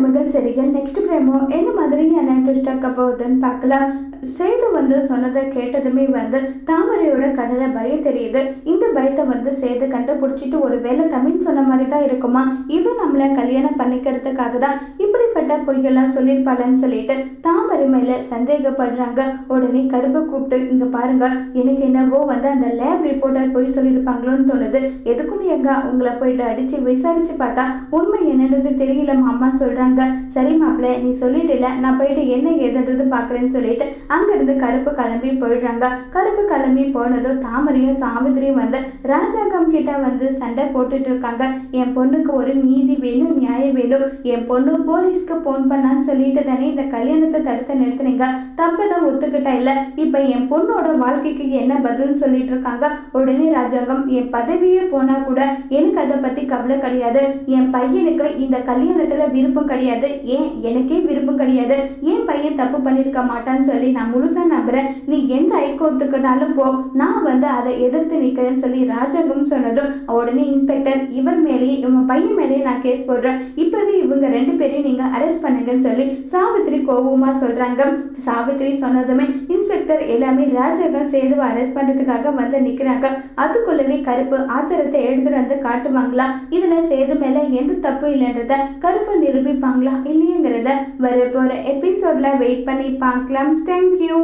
மருமகள் சரிகள் நெக்ஸ்ட் பிரேமோ என்ன மாதிரியான ட்விஸ்ட் ஆக்க போகுதுன்னு பார்க்கலாம். சேது வந்து சொன்னதை கேட்டதுமே வந்து தாமரையோட கடலை பயம் தெரியுது. இந்த பயத்தை வந்து சேது கண்டுபிடிச்சிட்டு ஒருவேளை தமிழ் சொன்ன மாதிரி தான் இருக்குமா? இவன் நம்மளை கல்யாணம் பண்ணிக்கிறதுக்காக தான் இப்படிப்பட்ட பொய்யெல்லாம் சொல்லியிருப்பாளன்னு சொல்லிட்டு தாமரை மேல சந்தேகப்படுறாங்க. உடனே கருப்பை கூப்பிட்டு இங்க பாருங்க எனக்கு என்னவோ வந்து அந்த லேப் ரிப்போர்ட்டர் பொய் சொல்லியிருப்பாங்களோன்னு தோணுது. எதுக்கும் எங்க உங்களை போயிட்டு அடிச்சு விசாரிச்சு பார்த்தா உண்மை என்னன்றது தெரியல மாமா சொல்றாங்க. சரி மாப்பிள்ள நீ சொல்லிட்டுல நான் போயிட்டு என்ன ஏதுன்றது பாக்குறேன்னு சொல்லிட்டு அங்கிருந்து கருப்பு கிளம்பி போயிடுறாங்க. கருப்பு கிளம்பி போனதும் தாமரையும் சாவித்திரியும் வந்து ராஜாங்கம் கிட்ட வந்து சண்டை போட்டுட்டு இருக்காங்க. என் பொண்ணுக்கு ஒரு நீதி வேணும் நியாயம் வேணும். என் பொண்ணு போலீஸ்க்கு போன் பண்ணான்னு சொல்லிட்டு தானே இந்த கல்யாணத்தை தடுத்து நிறுத்துனீங்க. தப்பதான் ஒத்துக்கிட்டா இல்ல. இப்ப என் பொண்ணோட வாழ்க்கைக்கு என்ன பதில்னு சொல்லிட்டு இருக்காங்க. உடனே ராஜாங்கம் என் பதவியே போனா கூட எனக்கு அதை பத்தி கவலை கிடையாது. என் பையனுக்கு இந்த கல்யாணத்துல விருப்பம் கிடையாது. ஏன் எனக்கே விருப்பம் கிடையாது. ஏன் பையன் தப்பு பண்ணியிருக்க மாட்டான்னு சொல்லி நான் முழுசா நம்புறேன். நீ எந்த ஹைகோர்ட்டுக்குனாலும் போ. நான் வந்து அதை எதிர்த்து நிற்கிறேன்னு சொல்லி ராஜாங்கம் சொன்னதும் உடனே இன்ஸ்பெக்டர் இவர் மேலேயே இவன் பையன் மேலேயே நான் கேஸ் போடுறேன். இப்பவே இவங்க ரெண்டு பேரையும் நீங்க அரெஸ்ட் பண்ணுங்கன்னு சொல்லி சாவித்திரி கோபமா சொல்றாங்க. சாவித்திரி சொன்னதுமே இன்ஸ்பெக்டர் எல்லாமே ராஜகம் சேதுவை அரெஸ்ட் பண்றதுக்காக வந்து நிக்கிறாங்க. அதுக்குள்ளவே கருப்பு ஆத்திரத்தை எடுத்துட்டு வந்து காட்டுவாங்களா? இதுல சேது மேல எந்த தப்பு இல்லைன்றத கருப்பு நிரூபிப்பாங்களா இல்லையங்கிறத வர போற எபிசோட்ல வெயிட் பண்ணி பார்க்கலாம் தேங்க்யூ